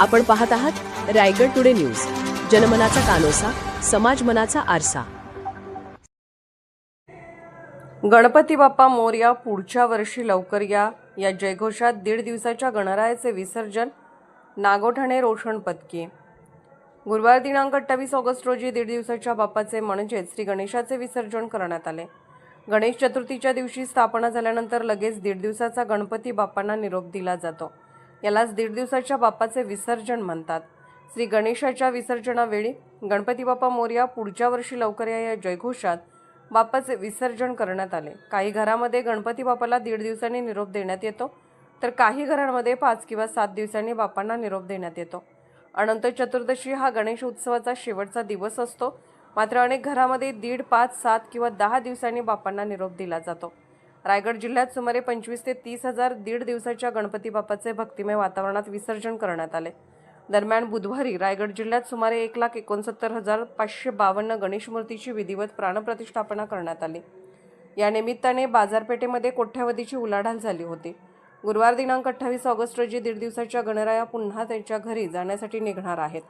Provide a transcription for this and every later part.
आपण पाहत आहात रायगड टुडे न्यूज. जनमनाचा कानोसा समाज मनाचा आरसा. गणपती बाप्पा मोर्या पुढच्या वर्षी लवकर या. या जयघोषात दीड दिवसाच्या गणरायाचे विसर्जन नागोठाणे रोषण पत्की गुरुवार दिनांक अठ्ठावीस ऑगस्ट रोजी दीड दिवसाच्या बाप्पाचे म्हणजेच श्री गणेशाचे विसर्जन करण्यात आले. गणेश चतुर्थीच्या दिवशी स्थापना झाल्यानंतर लगेच दीड दिवसाचा गणपती बाप्पांना निरोप दिला जातो. यालाच दीड दिवसाच्या बाप्पाचे विसर्जन म्हणतात. श्री गणेशाच्या विसर्जनावेळी गणपती बाप्पा मोर्या पुढच्या वर्षी लवकर या या जयघोषात बाप्पाचे विसर्जन करण्यात आले. काही घरामध्ये गणपती बाप्पाला दीड दिवसांनी निरोप देण्यात येतो तर काही घरांमध्ये पाच किंवा सात दिवसांनी बाप्पांना निरोप देण्यात येतो. अनंत चतुर्दशी हा गणेश उत्सवाचा शेवटचा दिवस असतो. मात्र अनेक घरामध्ये दीड पाच सात किंवा दहा दिवसांनी बाप्पांना निरोप दिला जातो. रायगड जिल्ह्यात सुमारे पंचवीस ते तीस हजार दीड दिवसाच्या गणपती बाप्पाचे भक्तिमय वातावरणात विसर्जन करण्यात आले. दरम्यान बुधवारी रायगड जिल्ह्यात सुमारे एक लाख एकोणसत्तर हजार पाचशे बावन्न गणेश मूर्तीची विधिवत प्राणप्रतिष्ठापना करण्यात आली. या निमित्ताने बाजारपेठेमध्ये कोट्यावधीची उलाढाल झाली होती. गुरुवार दिनांक अठ्ठावीस ऑगस्ट रोजी दीड दिवसाच्या गणराया पुन्हा त्यांच्या घरी जाण्यासाठी निघणार आहेत.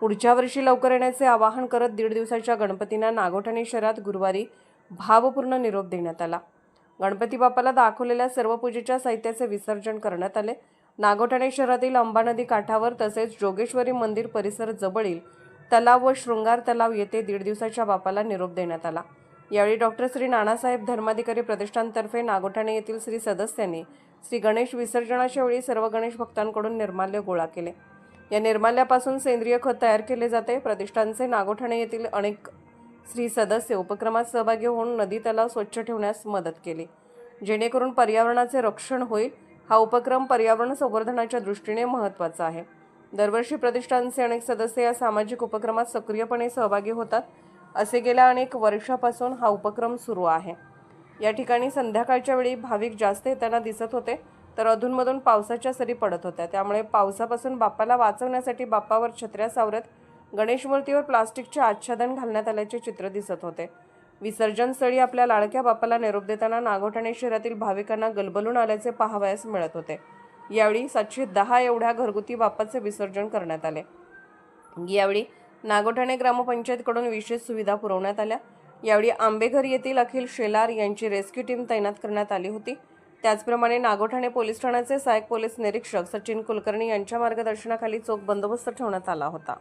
पुढच्या वर्षी लवकर येण्याचे आवाहन करत दीड दिवसाच्या गणपतींना नागोठाणे शहरात गुरुवारी भावपूर्ण निरोप देण्यात आला. गणपती बाप्पाला दाखवलेल्या सर्व पूजेच्या साहित्याचे विसर्जन करण्यात आले. नागोठाणे शहरातील अंबा नदी काठावर तसेच जोगेश्वरी मंदिर परिसर जवळील तलाव व शृंगार तलाव येथे दीड दिवसाच्या बापाला निरोप देण्यात आला. यावेळी डॉक्टर श्री नानासाहेब धर्माधिकारी प्रतिष्ठानतर्फे नागोठाणे येथील श्री सदस्यांनी श्री गणेश विसर्जनाच्या वेळी सर्व गणेश भक्तांकडून निर्माल्य गोळा केले. या निर्माल्यापासून सेंद्रिय खत तयार केले जाते. प्रतिष्ठानचे नागोठाणे येथील अनेक श्री सदस्य उपक्रमात सहभागी होऊन नदी तलाव स्वच्छ ठेवण्यास मदत केली. जेणेकरून पर्यावरणाचे रक्षण होईल हा उपक्रम पर्यावरण संवर्धनाच्या दृष्टीने महत्त्वाचा आहे. दरवर्षी प्रतिष्ठानचे अनेक सदस्य या सामाजिक उपक्रमात सक्रियपणे सहभागी होतात असे गेल्या अनेक वर्षापासून हा उपक्रम सुरू आहे. या ठिकाणी संध्याकाळच्या वेळी भाविक जास्त येताना दिसत होते तर अधूनमधून पावसाच्या सरी पडत होत्या. त्यामुळे पावसापासून बाप्पाला वाचवण्यासाठी बाप्पावर छत्र्या सावरत गणेश मूर्तीवर प्लास्टिकचे आच्छादन घालण्यात आल्याचे चित्र दिसत होते. विसर्जनस्थळी आपल्या लाडक्या बापाला निरोप देताना नागोठाणे शहरातील भाविकांना गलबलून आल्याचे पाहावयास मिळत होते. यावेळी सातशे दहा एवढ्या घरगुती बाप्पाचे विसर्जन करण्यात आले. यावेळी नागोठाणे ग्रामपंचायतकडून विशेष सुविधा पुरवण्यात आल्या. यावेळी आंबेघर येथील अखिल शेलार यांची रेस्क्यू टीम तैनात करण्यात आली होती. त्याचप्रमाणे नागोठाणे पोलीस ठाण्याचे सहाय्यक पोलीस निरीक्षक सचिन कुलकर्णी यांच्या मार्गदर्शनाखाली चोख बंदोबस्त ठेवण्यात आला होता.